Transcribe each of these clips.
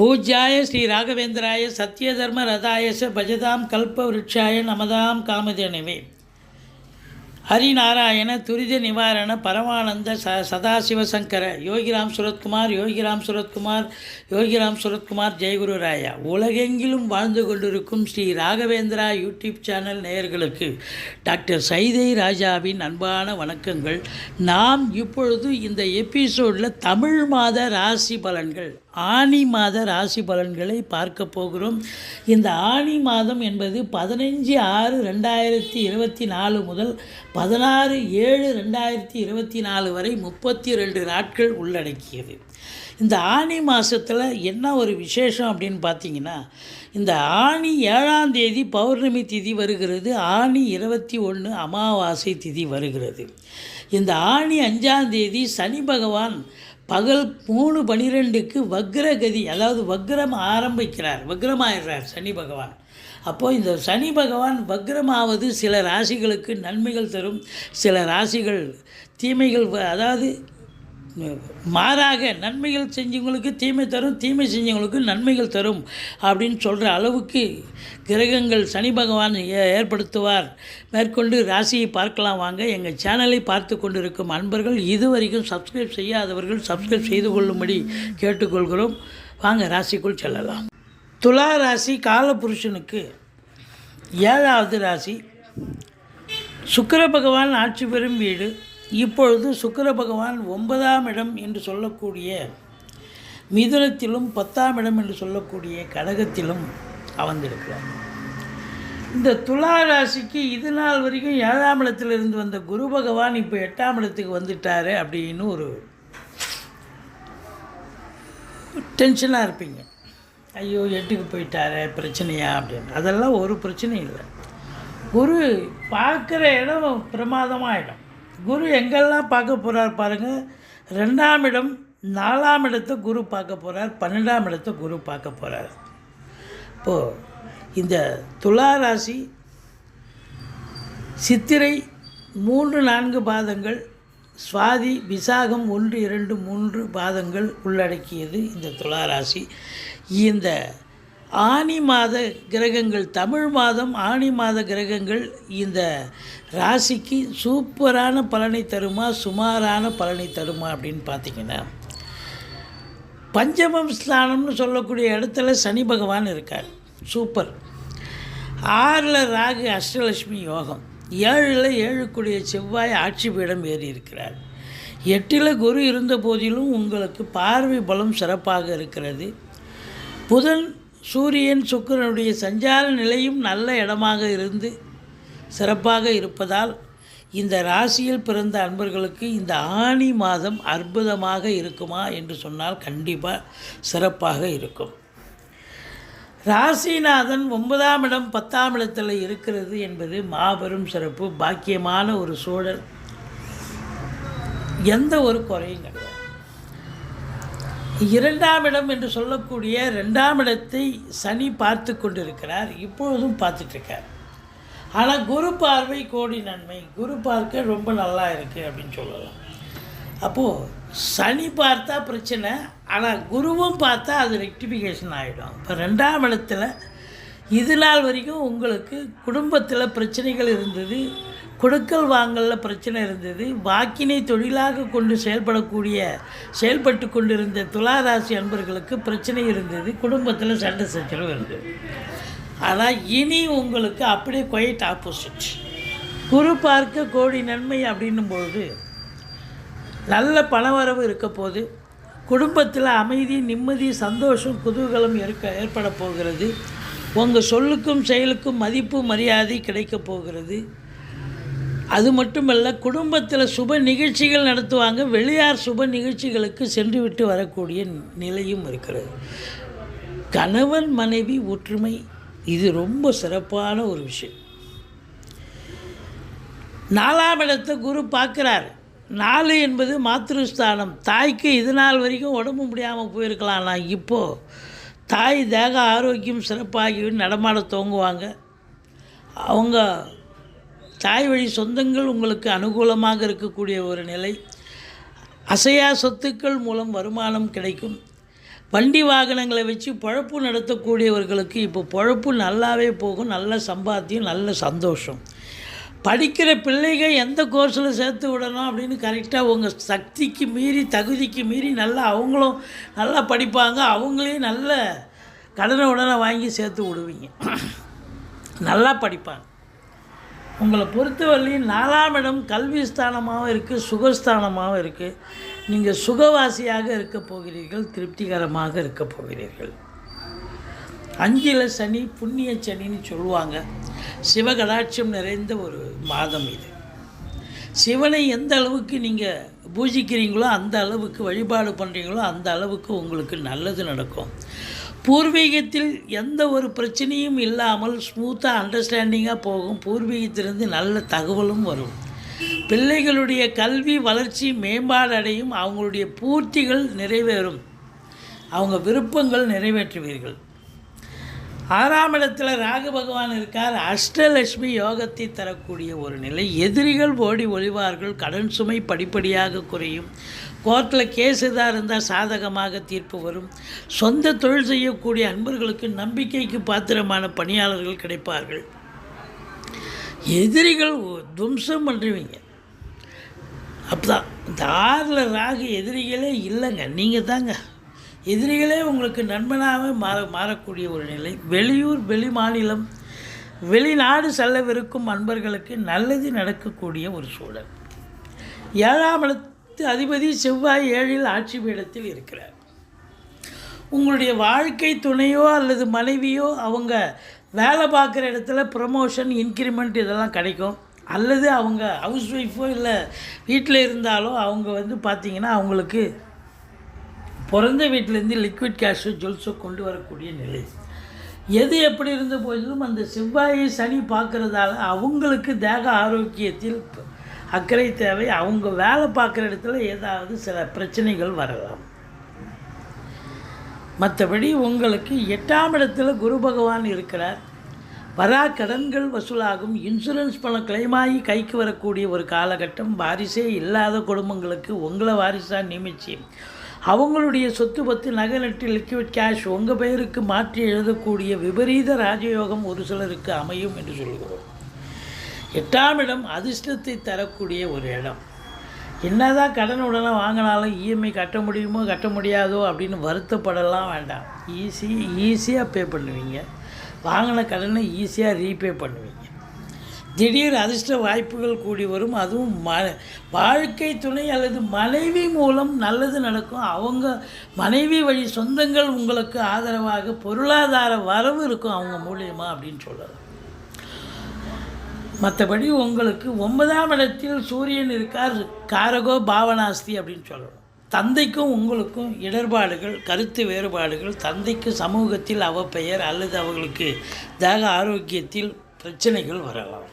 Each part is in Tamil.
பூஜ்யாய ஸ்ரீ ராகவேந்திராய சத்யதர்ம ரதாயச பஜதாம் கல்ப விருட்சாய நமதாம் காமதேனவே. ஹரிநாராயண துரித நிவாரண பரமானந்த ச சதாசிவசங்கர யோகிராம் சுரத்குமார் யோகிராம் சுரத்குமார் யோகிராம் சுரத்குமார் ஜெயகுரு ராயா. உலகெங்கிலும் வாழ்ந்து கொண்டிருக்கும் ஸ்ரீ ராகவேந்திரா யூடியூப் சேனல் நேயர்களுக்கு டாக்டர் சைதை ராஜாவின் அன்பான வணக்கங்கள். நாம் இப்பொழுது இந்த எபிசோடில் தமிழ் மாத ராசி பலன்கள். ஆனி மாத ராசி பலன்களை பார்க்க போகிறோம். இந்த ஆனி மாதம் என்பது பதினஞ்சு ஆறு ரெண்டாயிரத்தி இருபத்தி நாலு முதல் பதினாறு ஏழு ரெண்டாயிரத்தி இருபத்தி நாலு வரை முப்பத்தி ரெண்டு நாட்கள் உள்ளடக்கியது. இந்த ஆனி மாதத்தில் என்ன ஒரு விசேஷம் அப்படின்னு பார்த்தீங்கன்னா இந்த ஆனி ஏழாம் தேதி பௌர்ணமி திதி வருகிறது ஆனி இருபத்தி ஒன்று அமாவாசை திதி வருகிறது. இந்த ஆனி அஞ்சாம் தேதி சனி பகவான் பகல் மூணு பனிரெண்டுக்கு வக்ரகதி அதாவது வக்ரம் ஆரம்பிக்கிறார் வக்ரமாயிடுறார் சனி பகவான். அப்போது இந்த சனி பகவான் வக்ரமாவது சில ராசிகளுக்கு நன்மைகள் தரும். சில ராசிகள் தீமைகள் வ- அதாவது மாறாக நன்மைகள் செஞ்சவங்களுக்கு தீமை தரும் தீமை செஞ்சவங்களுக்கு நன்மைகள் தரும் அப்படின்னு சொல்கிற அளவுக்கு கிரகங்கள் சனி பகவான் ஏ- ஏற்படுத்துவார். மேற்கொண்டு ராசியை பார்க்கலாம் வாங்க. எங்கள் சேனலை பார்த்து கொண்டிருக்கும் அன்பர்கள் இதுவரைக்கும் சப்ஸ்கிரைப் செய்யாதவர்கள் சப்ஸ்கிரைப் செய்து கொள்ளும்படி கேட்டுக்கொள்கிறோம். வாங்க ராசிக்குள் செல்லலாம். துலா ராசி காலபுருஷனுக்கு ஏழாவது ராசி. சுக்கர பகவான் ஆட்சி பெறும் வீடு. இப்பொழுது சுக்கர பகவான் ஒன்பதாம் இடம் என்று சொல்லக்கூடிய மிதுனத்திலும் பத்தாம் இடம் என்று சொல்லக்கூடிய கடகத்திலும் அமர்ந்திருக்கிறார். இந்த துலா ராசிக்கு இது நாள் வரைக்கும் ஏழாம் இடத்திலிருந்து வந்த குரு பகவான் இப்போ எட்டாம் இடத்துக்கு வந்துட்டார் அப்படின்னு ஒரு டென்ஷனாக இருப்பீங்க. ஐயோ எட்டுக்கு போயிட்டாரே பிரச்சனையா அப்படின்னு. அதெல்லாம் ஒரு பிரச்சனையும் இல்லை. குரு பார்க்குற இடம் பிரமாதமாக இடம் குரு எங்கெல்லாம் பார்க்க போகிறார் பாருங்கள் ரெண்டாம் இடம் நாலாம் இடத்தை குரு பார்க்க போகிறார் பன்னெண்டாம் இடத்தை குரு பார்க்க போகிறார் இப்போது இந்த துலா ராசி சித்திரை மூன்று நான்கு பாதங்கள் சுவாதி விசாகம் ஒன்று இரண்டு மூன்று பாதங்கள் உள்ளடக்கியது இந்த துளாராசி இந்த ஆனி மாத கிரகங்கள் தமிழ் மாதம் ஆனி மாத கிரகங்கள் இந்த ராசிக்கு சூப்பரான பலனை தருமா சுமாரான பலனை தருமா அப்படின்னு பார்த்தீங்கன்னா பஞ்சமம் ஸ்தானம்னு சொல்லக்கூடிய இடத்துல சனி பகவான் இருக்கார். சூப்பர். ஆறில் ராகு அஷ்டலட்சுமி யோகம். ஏழில் ஏழுக்குடிய செவ்வாய் ஆட்சி பீடம் ஏறி இருக்கிறார். எட்டில் குரு இருந்த போதிலும் உங்களுக்கு பார்வை பலம் சிறப்பாக இருக்கிறது. புதன் சூரியன் சுக்கிரனுடைய சஞ்சார நிலையும் நல்ல இடமாக இருந்து சிறப்பாக இருப்பதால் இந்த ராசியில் பிறந்த அன்பர்களுக்கு இந்த ஆனி மாதம் அற்புதமாக இருக்குமா என்று சொன்னால் கண்டிப்பாக சிறப்பாக இருக்கும். ராசிநாதன் ஒன்பதாம் இடம் பத்தாம் இடத்தில் இருக்கிறது என்பது மாபெரும் சிறப்பு பாக்கியமான ஒரு சூழல். எந்த ஒரு குறையும் கிடையாது. இரண்டாம் இடம் என்று சொல்லக்கூடிய ரெண்டாம் இடத்தை சனி பார்த்து கொண்டிருக்கிறார். இப்பொழுதும் பார்த்துட்ருக்கார் ஆனால் குரு பார்வை கோடி நன்மை. குரு பார்க்க ரொம்ப நல்லா இருக்குது அப்படின்னு சொல்லலாம். அப்போது சனி பார்த்தா பிரச்சனை ஆனால் குருவும் பார்த்தா அது ரெக்டிஃபிகேஷன் ஆகிடும் இப்போ ரெண்டாம் இடத்துல இது நாள் வரைக்கும் உங்களுக்கு குடும்பத்தில் பிரச்சனைகள் இருந்தது. கொடுக்கல் வாங்கலில் பிரச்சனை இருந்தது. வாக்கினை தொழிலாக கொண்டு செயல்படக்கூடிய செயல்பட்டு கொண்டிருந்த துளாராசி அன்பர்களுக்கு பிரச்சனை இருந்தது. குடும்பத்தில் சண்டை சச்சரவு இருந்தது. ஆனால் இனி உங்களுக்கு அப்படியே குவைட் ஆப்போசிட் குரு பார்க்க கோடி நன்மை அப்படின்னும் பொழுது நல்ல பணவரவு இருக்க போது குடும்பத்தில் அமைதி நிம்மதி சந்தோஷம் குதூகலம் இருக்க ஏற்பட போகிறது. உங்கள் சொல்லுக்கும் செயலுக்கும் மதிப்பு மரியாதை கிடைக்கப் போகிறது. அது மட்டுமல்ல குடும்பத்தில் சுப நிகழ்ச்சிகள் நடத்துவாங்க. வெளியார் சுப நிகழ்ச்சிகளுக்கு சென்று விட்டு வரக்கூடிய நிலையும் இருக்கிறது. கணவன் மனைவி ஒற்றுமை இது ரொம்ப சிறப்பான ஒரு விஷயம். நாலாம் இடத்தை குரு பார்க்குறார். நாலு என்பது மாத்திருஸ்தானம் தாய்க்கு இது நாள் வரைக்கும் உடம்பு முடியாமல் போயிருக்கலாம் நான் இப்போது தாய் தேக ஆரோக்கியம் சிறப்பாகி நடமாட துவங்குவாங்க. அவங்க தாய் வழி சொந்தங்கள் உங்களுக்கு அனுகூலமாக இருக்கக்கூடிய ஒரு நிலை. அசையா சொத்துக்கள் மூலம் வருமானம் கிடைக்கும். வண்டி வாகனங்களை வச்சு பழப்பு நடத்தக்கூடியவர்களுக்கு இப்போ பொழப்பு நல்லாவே போகும். நல்ல சம்பாத்தியம் நல்ல சந்தோஷம். படிக்கிற பிள்ளைகள் எந்த கோர்ஸில் சேர்த்து விடணும் அப்படின்னு கரெக்டாக உங்கள் சக்திக்கு மீறி தகுதிக்கு மீறி நல்லா அவங்களும் நல்லா படிப்பாங்க. அவங்களையும் நல்ல கடனை உடனே வாங்கி சேர்த்து விடுவீங்க. நல்லா படிப்பாங்க. உங்களை பொறுத்தவரையிலும் நாலாம் இடம் கல்வி ஸ்தானமாகவும் இருக்குது சுகஸ்தானமாகவும் இருக்குது நீங்கள் சுகவாசியாக இருக்க போகிறீர்கள் திருப்திகரமாக இருக்க போகிறீர்கள். அஞ்சில் சனி புண்ணிய சனின்னு சொல்லுவாங்க. சிவகடாட்சம் நிறைந்த ஒரு மாதம் இது. சிவனை எந்த அளவுக்கு நீங்கள் பூஜிக்கிறீங்களோ அந்த அளவுக்கு வழிபாடு பண்ணுறீங்களோ அந்த அளவுக்கு உங்களுக்கு நல்லது நடக்கும். பூர்வீகத்தில் எந்த ஒரு பிரச்சனையும் இல்லாமல் ஸ்மூத்தாக அண்டர்ஸ்டாண்டிங்காக போகும். பூர்வீகத்திலிருந்து நல்ல தகவலும் வரும். பிள்ளைகளுடைய கல்வி வளர்ச்சி மேம்பாடு அடையும் அவங்களுடைய பூர்த்திகள் நிறைவேறும். அவங்க விருப்பங்கள் நிறைவேற்றுவீர்கள். ஆறாம் இடத்துல ராகு பகவான் இருக்கார். அஷ்டலட்சுமி யோகத்தை தரக்கூடிய ஒரு நிலை. எதிரிகள் ஓடி ஒழிவார்கள் கடன் சுமை படிப்படியாக குறையும். கோர்ட்டில் கேஸ் எதாக இருந்தால் சாதகமாக தீர்ப்பு வரும். சொந்த தொழில் செய்யக்கூடிய அன்பர்களுக்கு நம்பிக்கைக்கு பாத்திரமான பணியாளர்கள் கிடைப்பார்கள். எதிரிகள் துவம்சம் பண்ணுவீங்க அப்போதான் இந்த ஆறில் ராகு எதிரிகளே இல்லைங்க. நீங்கள் தாங்க. எதிரிகளே உங்களுக்கு நண்பனாகவே மாற மாறக்கூடிய ஒரு நிலை. வெளியூர் வெளி மாநிலம் வெளிநாடு செல்லவிருக்கும் அன்பர்களுக்கு நல்லது நடக்கக்கூடிய ஒரு சூழல். ஏழாம் இடத்து அதிபதி செவ்வாய் ஏழில் ஆட்சி பீடத்தில் இருக்கிறார். உங்களுடைய வாழ்க்கை துணையோ அல்லது மனைவியோ அவங்க வேலை பார்க்குற இடத்துல ப்ரமோஷன் இன்க்ரிமெண்ட் இதெல்லாம் கிடைக்கும். அல்லது அவங்க ஹவுஸ் ஒய்ஃபோ இல்லை வீட்டில் இருந்தாலோ அவங்க வந்து பார்த்திங்கன்னா அவங்களுக்கு பிறந்த வீட்டிலேருந்து லிக்விட் கேஷோ ஜுவல்ஸோ கொண்டு வரக்கூடிய நிலை. எது எப்படி இருந்த போதிலும் அந்த செவ்வாயை சனி பார்க்குறதால அவங்களுக்கு தேக ஆரோக்கியத்தில் அக்கறை தேவை. அவங்க வேலை பார்க்குற இடத்துல ஏதாவது சில பிரச்சனைகள் வரலாம். மற்றபடி உங்களுக்கு எட்டாம் இடத்துல குரு பகவான் இருக்கிறார். வரா கடன்கள் வசூலாகும். இன்சூரன்ஸ் பணம் கிளைமாகி கைக்கு வரக்கூடிய ஒரு காலகட்டம். வாரிசே இல்லாத குடும்பங்களுக்கு உங்களை வாரிசாக நியமிச்சு அவங்களுடைய சொத்து பத்து நகை நட்டு லிக்விட் கேஷ் உங்கள் பெயருக்கு மாற்றி எழுதக்கூடிய விபரீத ராஜயோகம் ஒரு சிலருக்கு அமையும் என்று சொல்கிறோம் எட்டாம் இடம் அதிர்ஷ்டத்தை தரக்கூடிய ஒரு இடம். என்னதான் கடன் உடனே வாங்கினாலும் இஎம்ஐ கட்ட முடியுமோ கட்ட முடியாதோ அப்படின்னு வருத்தப்படலாம் வேண்டாம். ஈஸி ஈஸியாக பே பண்ணுவீங்க. வாங்கின கடனை ஈஸியாக ரீபே பண்ணுவீங்க. திடீர் அதிர்ஷ்ட வாய்ப்புகள் கூடி வரும். அதுவும் ம வாழ்க்கை துணை அல்லது மனைவி மூலம் நல்லது நடக்கும். அவங்க மனைவி வழி சொந்தங்கள் உங்களுக்கு ஆதரவாக பொருளாதார வரவு இருக்கும் அவங்க மூலியமாக அப்படின்னு சொல்லலாம் மற்றபடி உங்களுக்கு ஒன்பதாம் இடத்தில் சூரியன் இருக்கார். காரகோ பாவனாஸ்தி அப்படின்னு சொல்லணும். தந்தைக்கும் உங்களுக்கும் இடர்பாடுகள் கருத்து வேறுபாடுகள். தந்தைக்கு சமூகத்தில் அவப்பெயர் அல்லது அவர்களுக்கு தேக ஆரோக்கியத்தில் பிரச்சனைகள் வரலாம்.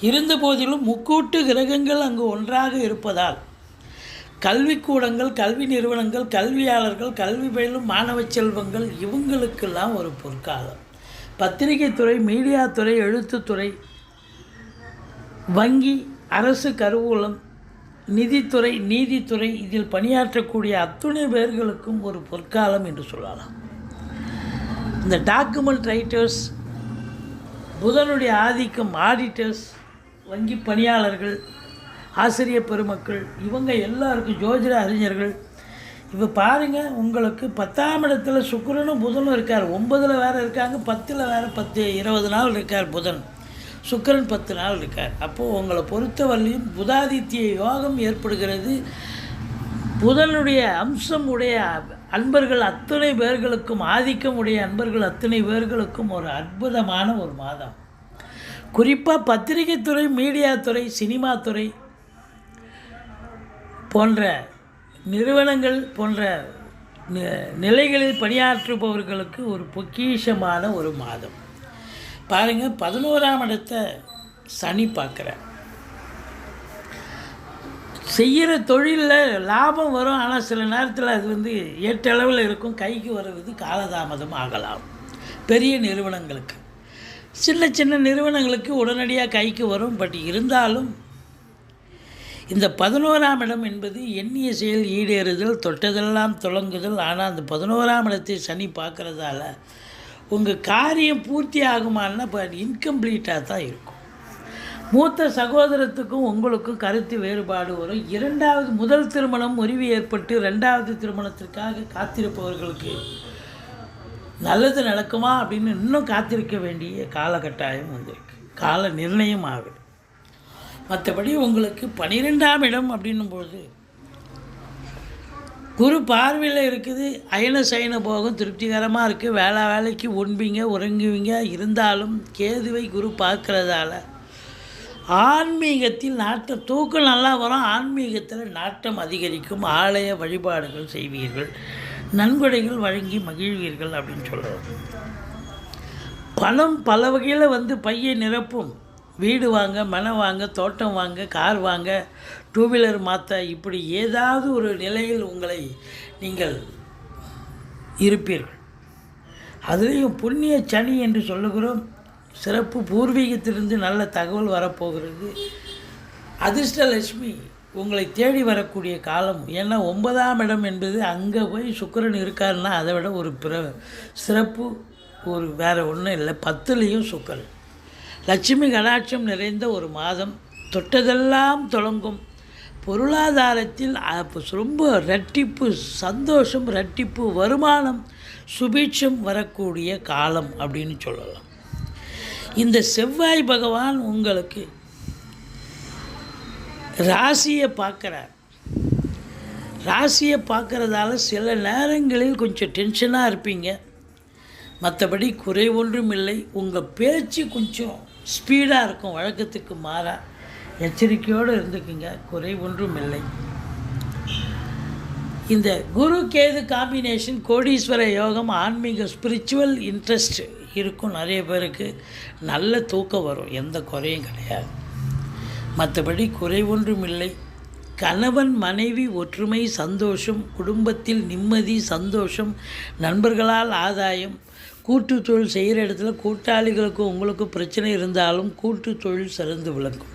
இருந்தபோதிலும் முக்கூட்டு கிரகங்கள் அங்கு ஒன்றாக இருப்பதால் கல்விக்கூடங்கள் கல்வி நிறுவனங்கள் கல்வியாளர்கள் கல்வி பயிலும் மாணவ செல்வங்கள் இவங்களுக்கெல்லாம் ஒரு பொற்காலம். பத்திரிகை துறை மீடியா துறை எழுத்துத்துறை வங்கி அரசு கருவூலம் நிதித்துறை நீதித்துறை இதில் பணியாற்றக்கூடிய அத்துணை பேர்களுக்கும் ஒரு பொற்காலம் என்று சொல்லலாம். இந்த டாக்குமெண்ட் ரைட்டர்ஸ் புதனுடைய ஆதிக்கம் ஆடிட்டர்ஸ் வங்கி பணியாளர்கள் ஆசிரியர் பெருமக்கள் இவங்க எல்லாருக்கும் ஜோதிட அறிஞர்கள். இப்போ பாருங்கள் உங்களுக்கு பத்தாம் இடத்துல சுக்கரனும் புதனும் இருக்கார். ஒன்பதில் வேறு இருக்காங்க பத்தில் வேறு பத்து இருபது நாள் இருக்கார் புதன். சுக்கரன் பத்து நாள் இருக்கார். அப்போது உங்களை பொறுத்தவரையும் புதாதித்ய யோகம் ஏற்படுகிறது. புதனுடைய அம்சம் உடைய அன்பர்கள் அத்தனை பேர்களுக்கும் ஆதிக்கம் உடைய அன்பர்கள் அத்தனை பேர்களுக்கும் ஒரு அற்புதமான ஒரு மாதம். குறிப்பாக பத்திரிகை துறை மீடியா துறை சினிமா துறை போன்ற நிறுவனங்கள் போன்ற நிலைகளில் பணியாற்றுபவர்களுக்கு ஒரு பொக்கிஷமான ஒரு மாதம். பாருங்கள் பதினோராம் இடத்த சனி பார்க்குறேன் செய்கிற தொழிலில் லாபம் வரும் ஆனால் சில நேரத்தில் அது வந்து ஏற்றளவில் இருக்கும். கைக்கு வருவது காலதாமதம் ஆகலாம். பெரிய நிறுவனங்களுக்கு. சின்ன சின்ன நிறுவனங்களுக்கு உடனடியாக கைக்கு வரும். பட் இருந்தாலும் இந்த பதினோராம் இடம் என்பது எண்ணிய செயல் ஈடேறுதல் தொட்டதெல்லாம் தொடங்குதல் ஆனால் அந்த பதினோராம் இடத்தை சனி பார்க்குறதால உங்கள் காரியம் பூர்த்தி ஆகுமான்னா இப்போ இன்கம்ப்ளீட்டாக தான் இருக்கும். மூத்த சகோதரத்துக்கும் உங்களுக்கும் கருத்து வேறுபாடு வரும். இரண்டாவது முதல் திருமணம் முறிவு ஏற்பட்டு ரெண்டாவது திருமணத்திற்காக காத்திருப்பவர்களுக்கு நல்லது நடக்குமா அப்படின்னு இன்னும் காத்திருக்க வேண்டிய காலகட்டாயம் வந்திருக்கு. கால நிர்ணயம் ஆகுது. மற்றபடி உங்களுக்கு பன்னிரெண்டாம் இடம் அப்படின்னும்பொழுது குரு பார்வையில் இருக்குது அயன சயன போகம் திருப்திகரமாக இருக்குது வேலை வேலைக்கு உண்பீங்க உறங்குவீங்க இருந்தாலும் கேதுவை குரு பார்க்கறதால ஆன்மீகத்தில் நாட்டம் தூக்கம் நல்லா வரும் ஆன்மீகத்தில் நாட்டம் அதிகரிக்கும் ஆலய வழிபாடுகள் செய்வீர்கள். நன்கொடைகள் வழங்கி மகிழ்வீர்கள் அப்படின்னு சொல்கிறோம் பணம் பல வகையில் வந்து பையை நிரப்பும். வீடு வாங்க மனை வாங்க தோட்டம் வாங்க கார் வாங்க டூ வீலர் மாற்ற இப்படி ஏதாவது ஒரு நிலையில் உங்களை நீங்கள் இருப்பீர்கள். அதுலேயும் புண்ணிய சனி என்று சொல்லுகிறோம். சிறப்பு பூர்வீகத்திலிருந்து நல்ல தகவல் வரப்போகிறது. அதிர்ஷ்டலட்சுமி உங்களை தேடி வரக்கூடிய காலம். ஏன்னா ஒன்பதாம் இடம் என்பது அங்கே போய் சுக்கரன் இருக்காருன்னா அதை விட ஒரு பிற சிறப்பு ஒரு வேறு ஒன்றும் இல்லை. பத்துலேயும் சுக்கரன். லட்சுமி கடாட்சம் நிறைந்த ஒரு மாதம். தொட்டதெல்லாம் தொடங்கும். பொருளாதாரத்தில் ரொம்ப ரெட்டிப்பு சந்தோஷம் ரெட்டிப்பு வருமானம் சுபீட்சம் வரக்கூடிய காலம் அப்படின்னு சொல்லலாம். இந்த செவ்வாய் பகவான் உங்களுக்கு ராசியை பார்க்குறார். ராசியை பார்க்குறதால சில நேரங்களில் கொஞ்சம் டென்ஷனாக இருப்பீங்க. மற்றபடி குறை ஒன்றும் இல்லை. உங்கள் பேச்சு கொஞ்சம் ஸ்பீடாக இருக்கும். வழக்கத்துக்கு மாறாக எச்சரிக்கையோடு இருந்துக்குங்க. குறை ஒன்றும் இல்லை. இந்த குரு கேது காம்பினேஷன் கோடீஸ்வர யோகம் ஆன்மீக ஸ்பிரிச்சுவல் இன்ட்ரெஸ்ட் இருக்கும். நிறைய பேருக்கு நல்ல தூக்கம் வரும். எந்த குறையும் கிடையாது. மற்றபடி குறை ஒன்றும் இல்லை கணவன் மனைவி ஒற்றுமை சந்தோஷம் குடும்பத்தில் நிம்மதி சந்தோஷம் நண்பர்களால் ஆதாயம். கூட்டு தொழில் செய்கிற இடத்துல கூட்டாளிகளுக்கும் உங்களுக்கும் பிரச்சனை இருந்தாலும் கூட்டு தொழில் சிறந்து விளங்கும்.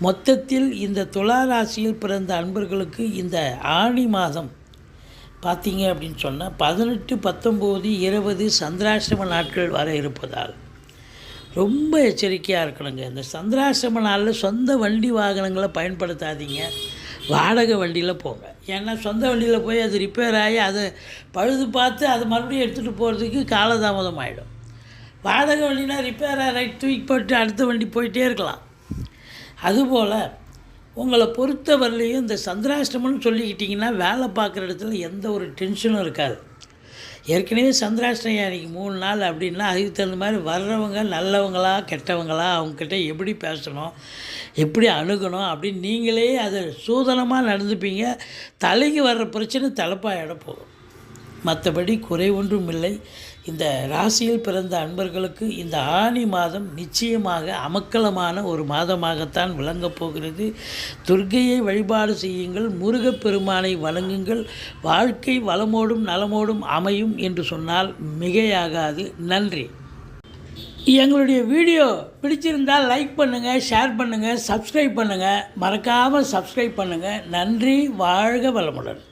மொத்தத்தில் இந்த துலா ராசியில் பிறந்த அன்பர்களுக்கு இந்த ஆணி மாதம் பார்த்தீங்க அப்படின்னு சொன்னால் பதினெட்டு பத்தொம்போது இருபது சந்திராசிரம நாட்கள் வர இருப்பதால் ரொம்ப எச்சரிக்கையாக இருக்கணுங்க. இந்த சந்திராசிரம நாளில் சொந்த வண்டி வாகனங்களை பயன்படுத்தாதீங்க. வாடகை வண்டியில் போங்க. ஏன்னா சொந்த வண்டியில் போய் அது ரிப்பேர் ஆகி அதை பழுது பார்த்து அதை மறுபடியும் எடுத்துகிட்டு போகிறதுக்கு காலதாமதம் ஆகிடும் வாடகை வண்டினா ரிப்பேர் ரைட் தூக்கி போட்டு அடுத்த வண்டி போயிட்டே இருக்கலாம். அதுபோல் உங்களை பொறுத்தவரையிலையும் இந்த சந்திராஷ்டமம்னு சொல்லிக்கிட்டிங்கன்னா வேலை பார்க்குற இடத்துல எந்த ஒரு டென்ஷனும் இருக்காது. ஏற்கனவே சந்திராஷ்டமம் அன்றைக்கி மூணு நாள் அப்படின்னா அதுக்கு தகுந்த மாதிரி வர்றவங்க நல்லவங்களா கெட்டவங்களா அவங்கக்கிட்ட எப்படி பேசணும் எப்படி அணுகணும் அப்படின்னு நீங்களே அதை சூதனமாக நடந்துப்பீங்க. தலைக்கு வர்ற பிரச்சனை தலைப்பாயிட போகும். மற்றபடி குறை ஒன்றும் இல்லை. இந்த ராசியில் பிறந்த அன்பர்களுக்கு இந்த ஆனி மாதம் நிச்சயமாக அமக்கலமான ஒரு மாதமாகத்தான் விளங்கப் போகிறது. துர்க்கையை வழிபாடு செய்யுங்கள் முருகப்பெருமானை வணங்குங்கள் வாழ்க்கை வளமோடும் நலமோடும் அமையும் என்று சொன்னால் மிகையாகாது. நன்றி. எங்களுடைய வீடியோ பிடிச்சிருந்தால் லைக் பண்ணுங்கள் ஷேர் பண்ணுங்கள் சப்ஸ்கிரைப் பண்ணுங்கள் மறக்காமல் சப்ஸ்கிரைப் பண்ணுங்கள் நன்றி வாழ்க வளமுடன்.